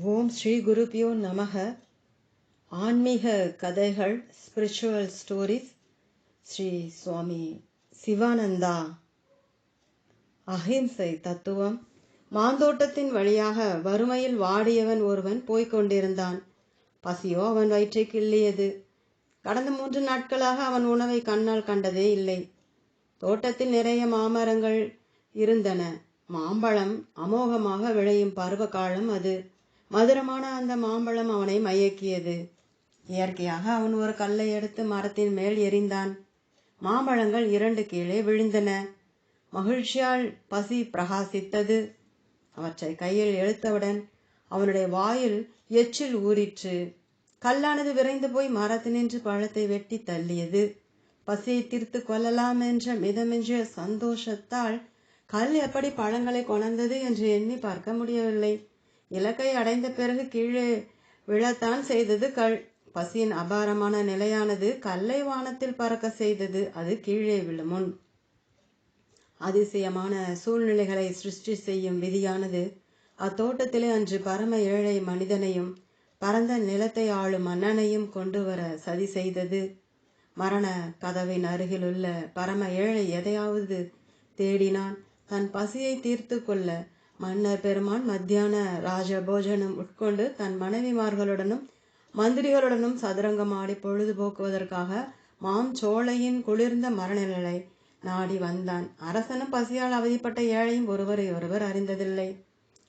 ஓம் ஸ்ரீ குருபியோ நமக. ஆன்மீக கதைகள் ஸ்பிரிச்சுவல் ஸ்டோரிஸ் ஸ்ரீ சுவாமி சிவானந்தா. அஹிம்சை தத்துவம். மாந்தோட்டத்தின் வழியாக வறுமையில் வாடியவன் ஒருவன் போய்கொண்டிருந்தான் பசியோ அவன் வயிற்றை கிள்ளியது. கடந்த மூன்று நாட்களாக அவன் உணவை கண்ணால் கண்டதே இல்லை. தோட்டத்தில் நிறைய மாமரங்கள் இருந்தன. மாம்பழம் அமோகமாக விளையும் பருவ காலம் அது. மதுரமான அந்த மாம்பழம் அவனை மயக்கியது. இயற்கையாக அவன் ஒரு கல்லை எடுத்து மரத்தின் மேல் எறிந்தான். மாம்பழங்கள் இரண்டு கீழே விழுந்தன. மகிழ்ச்சியால் பசி பிரகாசித்தது. அவற்றை கையில் எழுத்தவுடன் அவனுடைய வாயில் எச்சில் ஊறிற்று. கல்லானது விரைந்து போய் மரத்தினின்று பழத்தை வெட்டி தள்ளியது. பசியை தீர்த்து கொள்ளலாம் என்ற மிதமென்ற சந்தோஷத்தால் கல் எப்படி பழங்களை கொணர்ந்தது என்று எண்ணி பார்க்க முடியவில்லை. இலக்கை அடைந்த பிறகு கீழே விழத்தான் செய்தது கல். பசியின் அபாரமான நிலையானது கல்லை வானத்தில் பறக்க செய்தது. அது கீழே விழுமுன் அதிசயமான சூழ்நிலைகளை சிருஷ்டி செய்யும் விதியானது அத்தோட்டத்திலே அன்று பரம ஏழை மனிதனையும் பரந்த நிலத்தை ஆளும் மன்னனையும் கொண்டு வர சதி செய்தது. மரண கதவின் அருகிலுள்ள பரம ஏழை எதையாவது தேடினான். தன் பசியை தீர்த்து கொள்ள மன்னர் பெருமான் மத்தியான ராஜபோஜனம் உட்கொண்டு தன் மனைவிமார்களுடனும் மந்திரிகளுடனும் சதுரங்கம் ஆடி பொழுதுபோக்குவதற்காக மாம் சோழையின் குளிர்ந்த மரணநிலை நாடி வந்தான். அரசனும் பசியால் அவதிப்பட்ட ஏழையும் ஒருவரை ஒருவர் அறிந்ததில்லை.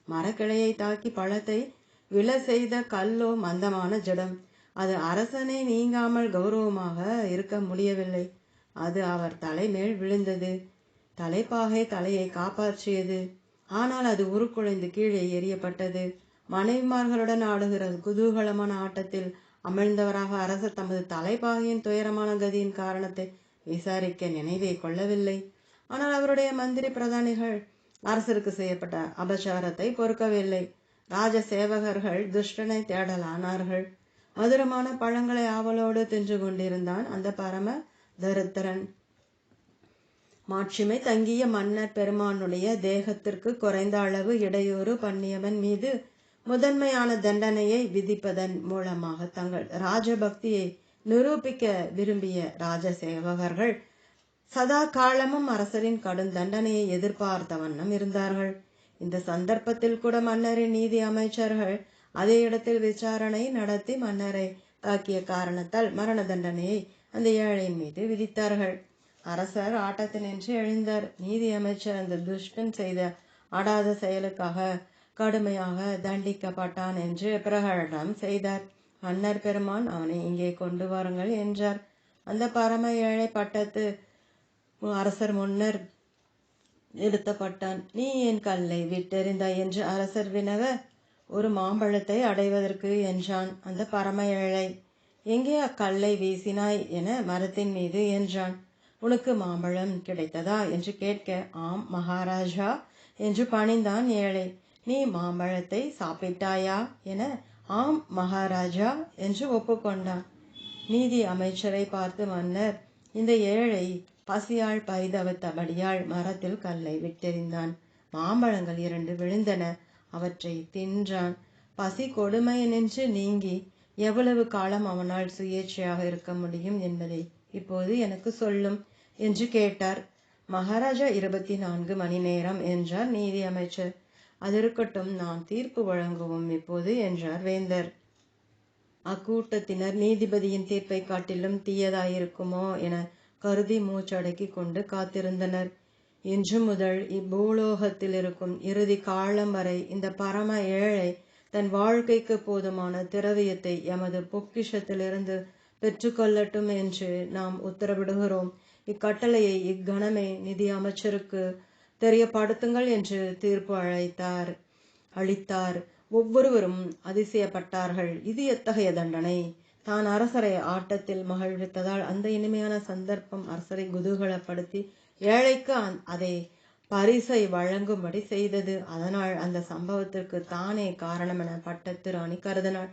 மரக்கிளையை தாக்கி பழத்தை விழ செய்த கல்லோ மந்தமான ஜடம். அது அரசனை நீங்காமல் கௌரவமாக இருக்க முடியவில்லை. அது அவர் தலைமேல் விழுந்தது. தலைப்பாகை தலையை காப்பாற்றியது. ஆனால் அது உருக்குலைந்து கீழே எரியப்பட்டது மனைவிமார்களுடன் ஆடுகிற குதூகலமான ஆட்டத்தில் அமிழ்ந்தவராக அரசர் தமது தலைப்பாகையின் துயரமான கதியின் காரணத்தை விசாரிக்க நினைவே கொள்ளவில்லை. ஆனால் அவருடைய மந்திரி பிரதானிகள் அரசருக்கு செய்யப்பட்ட அபசாரத்தை பொறுக்கவில்லை. ராஜ சேவகர்கள் துஷ்டனை தேடலானார்கள். மதுரமான பழங்களை ஆவலோடு தின்று கொண்டிருந்தான் அந்த பரம தரித்திரன். மாட்சிமை தங்கிய மன்னர் பெருமானுடைய தேகத்திற்கு குறைந்த அளவு இடையூறு பண்ணியவன் மீது முதன்மையான தண்டனையை விதிப்பதன் மூலமாக தங்கள் ராஜபக்தியை நிரூபிக்க விரும்பிய ராஜசேவகர்கள் சதா காலமும் அரசரின் கடும் தண்டனையை எதிர்பார்த்த வண்ணம் இருந்தார்கள். இந்த சந்தர்ப்பத்தில் கூட மன்னரின் நீதி அமைச்சர்கள் அதே இடத்தில் விசாரணை நடத்தி மன்னரை தாக்கிய காரணத்தால் மரண தண்டனையை அந்த ஏழையின் மீது விதித்தார்கள். அரசர் ஆட்டத்தினின்று எழுந்தார். நீதி அமைச்சர் அந்த துஷ்டன் செய்த அடாத செயலுக்காக கடுமையாக தண்டிக்கப்பட்டான் என்று பிரகடனம் செய்தார். அன்னர் பெருமான் அவனை இங்கே கொண்டு வாருங்கள் என்றார். அந்த பரம ஏழை பட்டத்து அரசர் முன்னர் நிறுத்தப்பட்டான் நீ என் கல்லை விட்டெறிந்தாய் என்று அரசர் வினவ ஒரு மாம்பழத்தை அடைவதற்கு என்றான் அந்த பரம ஏழை. எங்கே அக்கல்லை வீசினாய் என மரத்தின் மீது என்றான். உனக்கு மாம்பழம் கிடைத்ததா? என்று கேட்க ஆம் மகாராஜா என்று பணிந்தான் ஏழை. நீ மாம்பழத்தை சாப்பிட்டாயா? என ஆம் மகாராஜா என்று ஒப்புக்கொண்டான். நீதி அமைச்சரை பார்த்து மன்னர் இந்த ஏழை பசியால் பரிதவித்தபடியால் மரத்தில் கல்லை விட்டெறிந்தான். மாம்பழங்கள் இரண்டு விழுந்தன. அவற்றை தின்றான். பசி கொடுமையினின்று நீங்கி எவ்வளவு காலம் அவனால் சுயேட்சையாக இருக்க முடியும் என்பதை இப்போது எனக்கு சொல்லும். என்று கேட்டார். மகாராஜா இருபத்தி நான்கு மணி நேரம் என்றார் நீதி அமைச்சர். அது இருக்கட்டும் நாம் தீர்ப்பு வழங்குவோம் இப்போது என்றார் வேந்தர். அக்கூட்டத்தினர் நீதிபதியின் தீர்ப்பை காட்டிலும் தீயதாயிருக்குமோ என கருதி மூச்சடக்கி கொண்டு காத்திருந்தனர். இன்று முதல் இப்பூலோகத்தில் இருக்கும் இறுதி காலம் வரை இந்த பரம ஏழை தன் வாழ்க்கைக்கு போதுமான திரவியத்தை எமது பொக்கிஷத்திலிருந்து பெற்றுக்கொள்ளட்டும் என்று நாம் உத்தரவிடுகிறோம். இக்கட்டளையை இக்கணமே நிதி அமைச்சருக்கு தெரியப்படுத்துங்கள் என்று தீர்ப்பு அழைத்தார். அளித்தார். ஒவ்வொருவரும் அதிசயப்பட்டார்கள். இது எத்தகைய தண்டனை? தான் அரசரை ஆட்டத்தில் மகிழ்வித்ததால் அந்த இனிமையான சந்தர்ப்பம் அரசரை குதூகலப்படுத்தி ஏழைக்கு அதை பரிசை வழங்கும்படி செய்தது. அதனால் அந்த சம்பவத்திற்கு தானே காரணம் என பட்டத்து ராணி கருதினாள்.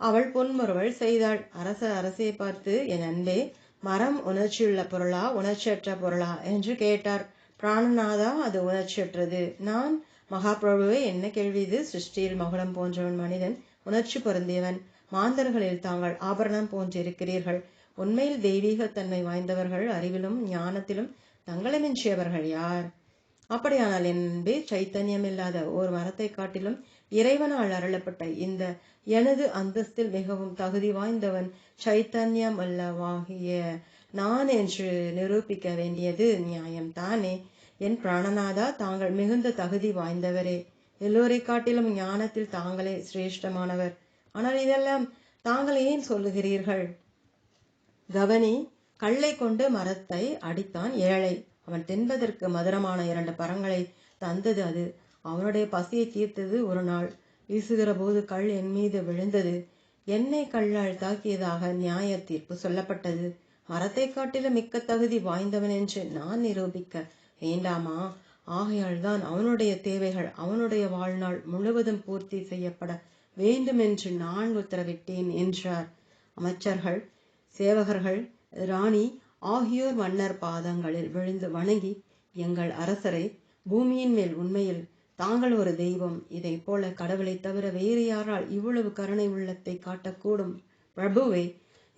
அவள் பொன்முறுவல் செய்தாள். அரச அரசை பார்த்து என் அன்பே மரம் உணர்ச்சியுள்ள பொருளா உணர்ச்சியற்ற பொருளா என்று கேட்டார். பிராணநாதா அது உணர்ச்சியற்றது. நான் மகாபிரபுவே என்ன கேள்வி இது? சிருஷ்டியில் மகுடம் போன்றவன் மனிதன் உணர்ச்சி பொருந்தியவன். மாந்தர்களில் தாங்கள் ஆபரணம் போன்றிருக்கிறீர்கள். உண்மையில் தெய்வீகத்தன்மை வாய்ந்தவர்கள் அறிவிலும் ஞானத்திலும் தங்களை மிஞ்சியவர்கள் யார்? அப்படியானால் என்பே சைத்தன்யம் இல்லாத ஒரு மரத்தை காட்டிலும் இறைவனால் அருளப்பட்ட இந்த எனது அந்தஸ்தில் மிகவும் தகுதி வாய்ந்தவன் சைத்தன்யம் அல்லவாகிய நான் என்று நிரூபிக்க வேண்டியது நியாயம்தானே என் பிராணநாதா தாங்கள் மிகுந்த தகுதி வாய்ந்தவரே. எல்லோரை காட்டிலும் ஞானத்தில் தாங்களே சிரேஷ்டமானவர். ஆனால் இதெல்லாம் தாங்கள் ஏன் சொல்லுகிறீர்கள்? கவனி கல்லை கொண்டு மரத்தை அடித்தான் ஏழை. அவன் தின்பதற்கு மதுரமான இரண்டு பரங்களை தந்தது அது. அவனுடைய பசியை தீர்த்தது ஒரு நாள். வீசுகிற போது கல் என் மீது விழுந்தது. என்னை கல்லால் தாக்கியதாக நியாய தீர்ப்பு சொல்லப்பட்டது. மரத்தை காட்டிலும் மிக்க தகுதி வாய்ந்தவன் என்று நான் நிரூபிக்க வேண்டாமா? ஆகையால் தான் அவனுடைய தேவைகள் அவனுடைய வாழ்நாள் முழுவதும் பூர்த்தி செய்யப்பட வேண்டும் என்று நான் உத்தரவிட்டேன் என்றார். அமைச்சர்கள் சேவகர்கள் ராணி ஆகியோர் மன்னர் பாதங்களில் விழுந்து வணங்கி எங்கள் அரசரை பூமியின் மேல் உண்மையில் தாங்கள் ஒரு தெய்வம். இதை போல கடவுளை தவிர வேறு யாரால் இவ்வளவு கருணை உள்ளத்தை காட்டக்கூடும்? பிரபுவே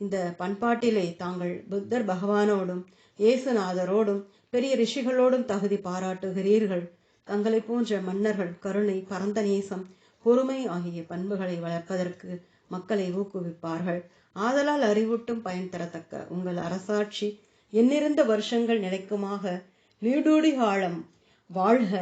இந்த பண்பாட்டிலே தாங்கள் புத்தர் பகவானோடும் இயேசுநாதரோடும் பெரிய ரிஷிகளோடும் தகுதி பாராட்டுகிறீர்கள். தங்களை போன்ற மன்னர்கள் கருணை பரந்த நேசம் பொறுமை ஆகிய பண்புகளை வளர்ப்பதற்கு மக்களை ஊக்குவிப்பார்கள். ஆதலால் அறிவூட்டும் பயன் தரத்தக்க உங்கள் அரசாட்சி என்னிருந்த வருஷங்கள் நிலைக்குமாக நீடூடி காலம் வாழ்க.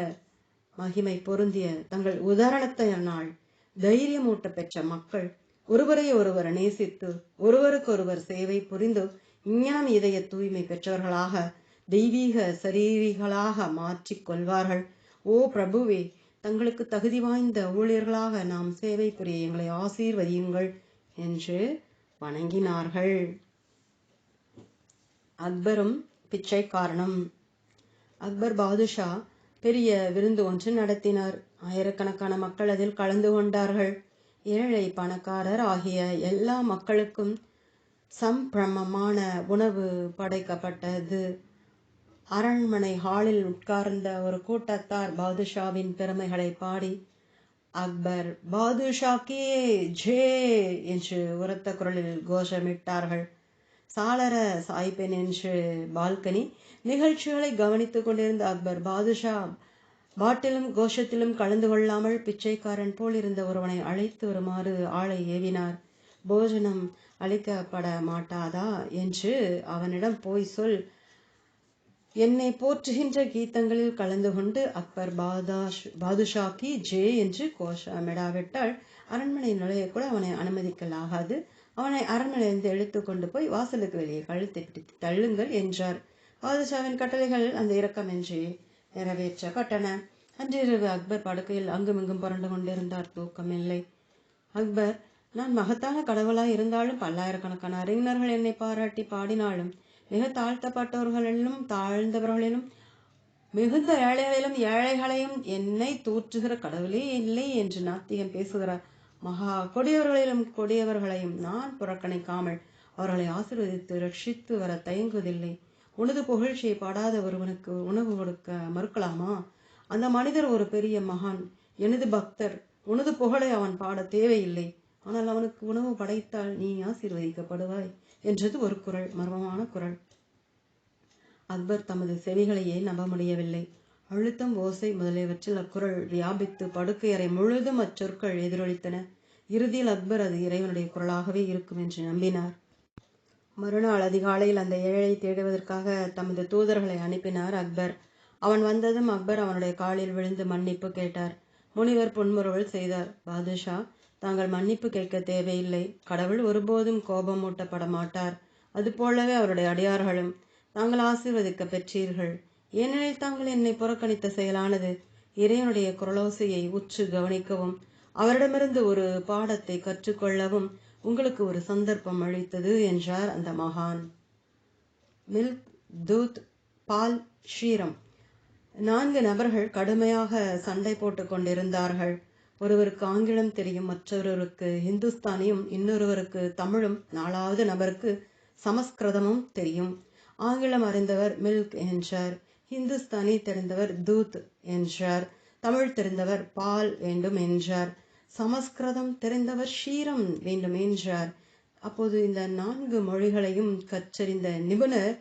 மகிமை பொருந்திய தங்கள் உதாரணத்தினால் தைரியமூட்ட பெற்ற மக்கள் ஒருவரை ஒருவர் நேசித்து ஒருவருக்கொருவர் சேவை புரிந்து விஞ்ஞான இதய தூய்மை பெற்றவர்களாக தெய்வீக சரீரிகளாக மாற்றிக் கொள்வார்கள். ஓ பிரபுவே தங்களுக்கு தகுதி வாய்ந்த ஊழியர்களாக நாம் சேவை புரிய எங்களை ஆசீர்வதியுங்கள் என்று வணங்கினார்கள். அக்பரும் பிச்சைக்காரனும் அக்பர் பாதுஷா பெரிய விருந்து ஒன்று நடத்தினார். ஆயிரக்கணக்கான மக்கள் அதில் கலந்து கொண்டார்கள். ஏழை பணக்காரர் ஆகிய எல்லா மக்களுக்கும் சம்பிரமமான உணவு படைக்கப்பட்டது. அரண்மனை ஹாலில் உட்கார்ந்த ஒரு கூட்டத்தார் பாதுஷாவின் பெருமைகளை பாடி அக்பர் பாதுஷாக்கே ஜே என்று உரத்த குரலில் கோஷமிட்டார்கள். சாளர சாய்ப்பேன் என்று பால்கனி நிகழ்ச்சிகளை கவனித்துக் கொண்டிருந்த அக்பர் பாதுஷா பாட்டிலும் கோஷத்திலும் கலந்து கொள்ளாமல் பிச்சைக்காரன் போல் இருந்த ஒருவனை அழைத்து வருமாறு ஆளை ஏவினார். போஜனம் அளிக்கப்பட மாட்டாதா? என்று அவனிடம் போய் சொல் என்னை போற்றுகின்ற கீதங்களில் கலந்து கொண்டு அக்பர் பாதாஷ் பாதுஷாக்கி ஜே என்று கோஷமிடாவிட்டால் அரண்மனை நுழைய கூட அவனை அனுமதிக்கலாகாது. அவனை அரண்மனையிலிருந்து இழுத்து கொண்டு போய் வாசலுக்கு வெளியே கழுத்தை பிடித்து தள்ளுங்கள் என்றார். பாதுஷாவின் கட்டளைகள் அந்த இரக்கமின்றி நிறைவேற்றப்பட்டன அன்றிரவு அக்பர் படுக்கையில் அங்குமிங்கும் புரண்டு கொண்டிருந்தார். தூக்கமில்லை அக்பர் நான் மகத்தான கடவுளாய் இருந்தாலும் பல்லாயிரக்கணக்கான அறிஞர்கள் என்னை பாராட்டி பாடினாலும் மிக தாழ்த்தப்பட்டவர்களிலும் தாழ்ந்தவர்களிலும் மிகுந்த ஏழைகளிலும் ஏழைகளையும் என்னை தூற்றுகிற கடவுளே இல்லை என்று நாத்திகம் பேசுகிறார் மகா கொடியவர்களிலும் கொடியவர்களையும் நான் புறக்கணிக்காமல் அவர்களை ஆசீர்வதித்து ரட்சித்து வர தயங்குவதில்லை. உனது புகழ்ச்சியை பாடாத ஒருவனுக்கு உணவு கொடுக்க மறுக்கலாமா? அந்த மனிதர் ஒரு பெரிய மகான் எனது பக்தர். உனது புகழை அவன் பாட தேவையில்லை. ஆனால் அவனுக்கு உணவு படைத்தால் நீ ஆசீர்வதிக்கப்படுவாய். என்றது ஒரு குரல் மர்மமான குரல். அக்பர் தமது செவிகளையே நம்ப முடியவில்லை. அழுத்தம் ஓசை முதலியவற்றில் அக்குரல் வியாபித்து படுக்கையறை முழுதும் அச்சொற்கள் எதிரொலித்தன. இறுதியில் அக்பர் அது இறைவனுடைய குரலாகவே இருக்கும் என்று நம்பினார். மறுநாள் அதிகாலையில் அந்த ஏழை தேடுவதற்காக தமது தூதர்களை அனுப்பினார் அக்பர். அவன் வந்ததும் அக்பர் அவனுடைய காலில் விழுந்து மன்னிப்பு கேட்டார். முனிவர் புன்முறுவல் செய்தார். பாதுஷா தாங்கள் மன்னிப்பு கேட்க தேவையில்லை. கடவுள் ஒருபோதும் கோபமூட்டப்பட மாட்டார். அதுபோலவே அவருடைய அடியார்களும் தாங்கள் ஆசீர்வதிக்க பெற்றீர்கள். ஏனெனில் தாங்கள் என்னை புறக்கணித்த செயலானது இறைவனுடைய குரலோசையை உற்று கவனிக்கவும் அவரிடமிருந்து ஒரு பாடத்தை கற்றுக்கொள்ளவும் உங்களுக்கு ஒரு சந்தர்ப்பம் அளித்தது என்றார் அந்த மகான். மில்க் தூத் பால் ஷீரம். நான்கு நபர்கள் கடுமையாக சண்டை போட்டு கொண்டிருந்தார்கள். ஒருவருக்கு ஆங்கிலம் தெரியும் மற்றொருவருக்கு ஹிந்துஸ்தானியும் இன்னொருவருக்கு தமிழும் நாலாவது நபருக்கு சமஸ்கிருதமும் தெரியும். ஆங்கிலம் அறிந்தவர் மில்க் என்றார் ஹிந்துஸ்தானி தெரிந்தவர் தூத் என்றார் தமிழ் தெரிந்தவர் பால் வேண்டும் என்றார் சமஸ்கிருதம் தெரிந்தவர் ஷீரம் வேண்டும் என்றார். அப்போது இந்த நான்கு மொழிகளையும் கற்றறிந்த நிபுணர்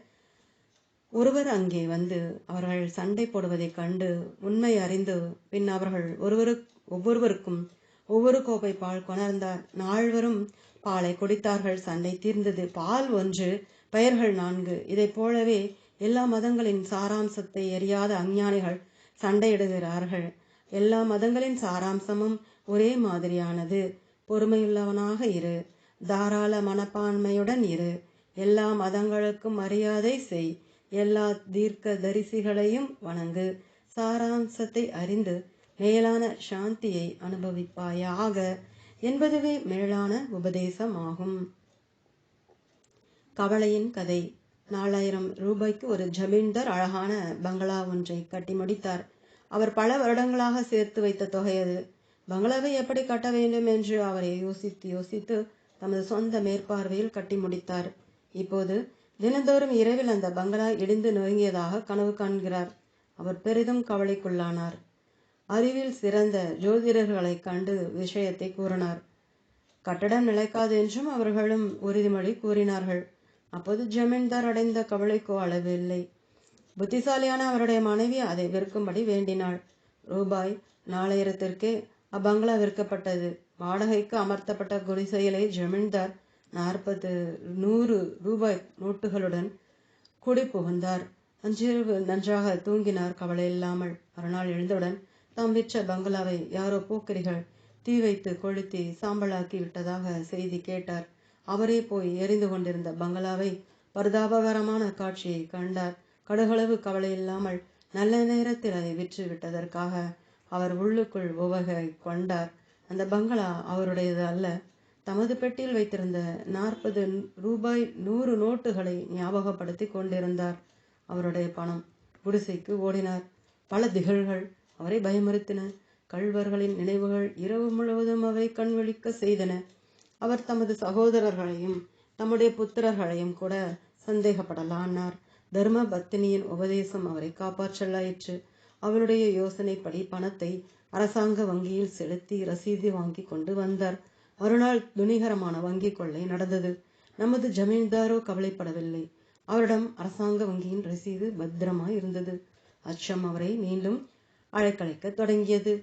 ஒருவர் அங்கே வந்து அவர்கள் சண்டை போடுவதைக் கண்டு உண்மை அறிந்து பின் அவர்கள் ஒருவருக்கு ஒவ்வொருவருக்கும் ஒவ்வொரு கோப்பை பால் கொணர்ந்தார். நால்வரும் பாலை குடித்தார்கள். சண்டை தீர்ந்தது. பால் ஒன்று பெயர்கள் நான்கு. இதைப் போலவே எல்லா மதங்களின் சாராம்சத்தை எரியாத அஞ்ஞானிகள் சண்டையிடுகிறார்கள். எல்லா மதங்களின் சாராம்சமும் ஒரே மாதிரியானது. பொறுமையுள்ளவனாக இரு. தாராள மனப்பான்மையுடன் இரு. எல்லா மதங்களுக்கும் மரியாதை செய். எல்லா தீர்க்க தரிசிகளையும் வணங்கு. சாராம்சத்தை அறிந்து மேலான சாந்தியை அனுபவிப்பாயாக என்பதுவே மேலான உபதேசம் ஆகும் கவலையின் கதை. நாலாயிரம் ரூபாய்க்கு ஒரு ஜமீன்தார் அழகான பங்களா ஒன்றை கட்டி முடித்தார். அவர் பல வருடங்களாக சேர்த்து வைத்த தொகை அது. பங்களாவை எப்படி கட்ட வேண்டும் என்று அவரை யோசித்து யோசித்து தமது சொந்த மேற்பார்வையில் கட்டி முடித்தார். இப்போது தினந்தோறும் இரவில் அந்த பங்களா இடிந்து நொறுங்கியதாக கனவு காண்கிறார். அவர் பெரிதும் கவலைக்குள்ளானார். அறிவில் சிறந்த ஜோதிடர்களைக் கண்டு விஷயத்தை கூறினார். கட்டடம் நிலைக்காது என்றும் அவர்களும் உறுதிமொழி கூறினார்கள். அப்போது ஜமீன்தார் அடைந்த கவலைக்கோ அளவில்லை புத்திசாலியான அவருடைய மனைவி அதை விற்கும்படி வேண்டினாள். ரூபாய் நாலாயிரத்திற்கே அப்பங்களா விற்கப்பட்டது. வாடகைக்கு அமர்த்தப்பட்ட குடிசையிலே ஜமீன்தார் நாற்பது நூறு ரூபாய் நோட்டுகளுடன் குடி புகுந்தார் அன்றிரவு நன்றாக தூங்கினார். கவலை இல்லாமல் மறுநாள் எழுந்தவுடன் தாம் விற்ற பங்களாவை யாரோ போக்கரிகள் தீ வைத்து கொளுத்தி சாம்பலாக்கி விட்டதாக செய்தி கேட்டார். அவரே போய் எரிந்து கொண்டிருந்த பங்களாவை பரிதாபகரமான காட்சியை கண்டார். கடுகளவு கவலை இல்லாமல் நல்ல நேரத்தில் அதை விற்று விட்டதற்காக அவர் உள்ளுக்குள் உவகை கொண்டார். அந்த பங்களா அவருடையது அல்ல. தமது பெட்டியில் வைத்திருந்த நாற்பது ரூபாய் நூறு நோட்டுகளை ஞாபகப்படுத்தி கொண்டிருந்தார். அவருடைய பணம் குடிசைக்கு ஓடினார். பல திகழ்கள் அவரை பயமுறுத்தின. கள்வர்களின் நினைவுகள் இரவு முழுவதும் அவரை கண்விழிக்க செய்தன. அவர் தமது சகோதரர்களையும் தம்முடைய புத்திரர்களையும் கூட சந்தேகப்படலானார் தர்ம பத்தினியின் உபதேசம் அவரை காப்பாற்றலாயிற்று அவளுடைய யோசனைப்படி பணத்தை அரசாங்க வங்கியில் செலுத்தி ரசீது வாங்கி கொண்டு வந்தார். மறுநாள் துணிகரமான வங்கி கொள்ளை நடந்தது. நமது ஜமீன்தாரோ கவலைப்படவில்லை. அவரிடம் அரசாங்க வங்கியின் ரசீது பத்திரமாய் இருந்தது அச்சம் அவரை மீண்டும் அழைக்கழைக்க தொடங்கியது.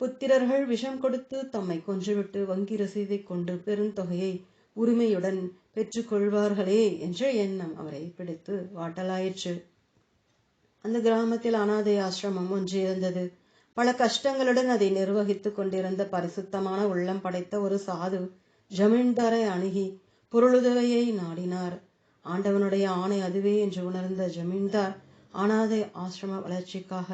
புத்திரர்கள் விஷம் கொடுத்து தம்மை கொன்றுவிட்டு வங்கி ரசீதை கொண்டு பெருந்தொகையை உரிமையுடன் பெற்றுக்கொள்வார்களே என்ற எண்ணம் அவரை பிடித்து வாட்டலாயிற்று. அந்த கிராமத்தில் அனாதை ஆசிரமம் ஒன்று இருந்தது. பல கஷ்டங்களுடன் அதை நிர்வகித்துக் கொண்டிருந்த பரிசுத்தமான உள்ளம் படைத்த ஒரு சாது ஜமீன்தாரை அணுகி பொருளுதவியை நாடினார். ஆண்டவனுடைய ஆணை அதுவே என்று உணர்ந்த ஜமீன்தார் அனாதை ஆசிரம வளர்ச்சிக்காக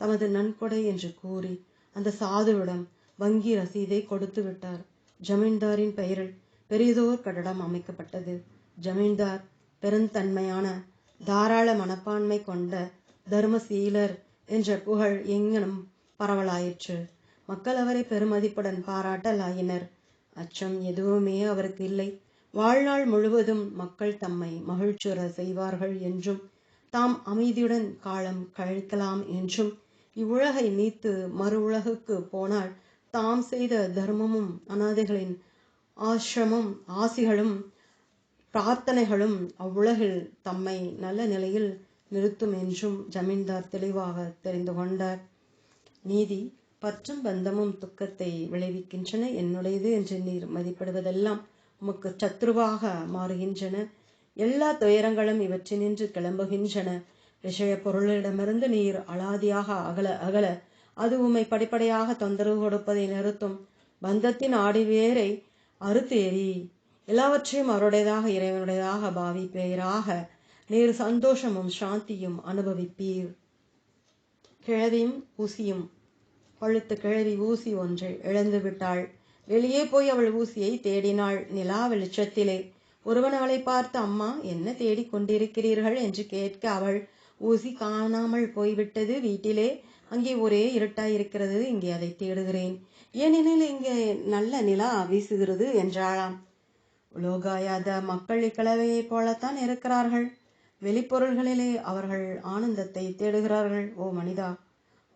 தமது நன்கொடை என்று கூறி அந்த சாதுவிடம் வங்கி ரசீதை கொடுத்து விட்டார். ஜமீன்தாரின் பெயரில் பெரிதோர் கட்டடம் அமைக்கப்பட்டது. ஜமீன்தார் பெருந்தன்மையான தாராள மனப்பான்மை கொண்ட தர்மசீலர் என்ற புகழ் எங்கனும் பரவலாயிற்று. மக்கள் அவரை பெருமதிப்புடன் பாராட்டலாயினர். அச்சம் எதுவுமே அவருக்கு இல்லை. வாழ்நாள் முழுவதும் மக்கள் தம்மை மகிழ்ச்சுற செய்வார்கள் என்றும் தாம் அமைதியுடன் காலம் கழிக்கலாம் என்றும் இவ்வுலகை நீத்து மறு உலகுக்கு போனால் தாம் செய்த தர்மமும் அனாதைகளின் ஆசிரமம் ஆசிகளும் பிரார்த்தனைகளும் அவ்வுலகில் தம்மை நல்ல நிலையில் நிறுத்தும் என்றும் ஜமீன்தார் தெளிவாக தெரிந்து கொண்டார். நீதி பற்றும் பந்தமும் துக்கத்தை விளைவிக்கின்றன. என்னுடையது என்று நீர் மதிப்பிடுவதெல்லாம் உமக்கு சத்ருவாக மாறுகின்றன. எல்லா துயரங்களும் இவற்றினின்று கிளம்புகின்றன. விஷய பொருளிடமிருந்து நீர் அலாதியாக அகல அகல. அது உம்மை படிப்படியாக தொந்தரவு கொடுப்பதை நிறுத்தும். பந்தத்தின் ஆடிவேரை அறுத்து எறி எல்லாவற்றையும் அவருடையதாக இறைவனுடையதாக பாவிப்பீராக. நீர் சந்தோஷமும் சாந்தியும் அனுபவிப்பீர். கிழவியும் ஊசியும். பழுத்து கிழவி ஊசி ஒன்று இழந்து விட்டாள். வெளியே போய் அவள் ஊசியை தேடினாள். நிலா வெளிச்சத்திலே. ஒருவன் அவளை பார்த்து அம்மா என்ன தேடிக் கொண்டிருக்கிறீர்கள்? என்று கேட்க அவள் ஊசி காணாமல் போய்விட்டது வீட்டிலே. அங்கே ஒரே இருட்டாய் இருக்கிறது இங்கே அதை தேடுகிறேன். ஏனெனில் இங்கே நல்ல நிலா வீசுகிறது என்றாளாம். உலோகாயாத மக்கள் இக்கலவையைப் போலத்தான் இருக்கிறார்கள். வெளிப்பொருள்களிலே அவர்கள் ஆனந்தத்தை தேடுகிறார்கள். ஓ மனிதா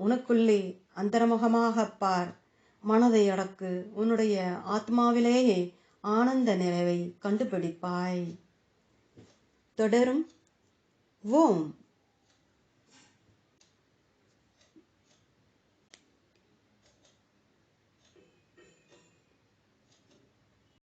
உனக்குள்ளே அந்தரமுகமாக பார். மனதை அடக்கு. உன்னுடைய ஆத்மாவிலேயே ஆனந்த நிறைவை கண்டுபிடிப்பாய். தொடரும். ஓம்.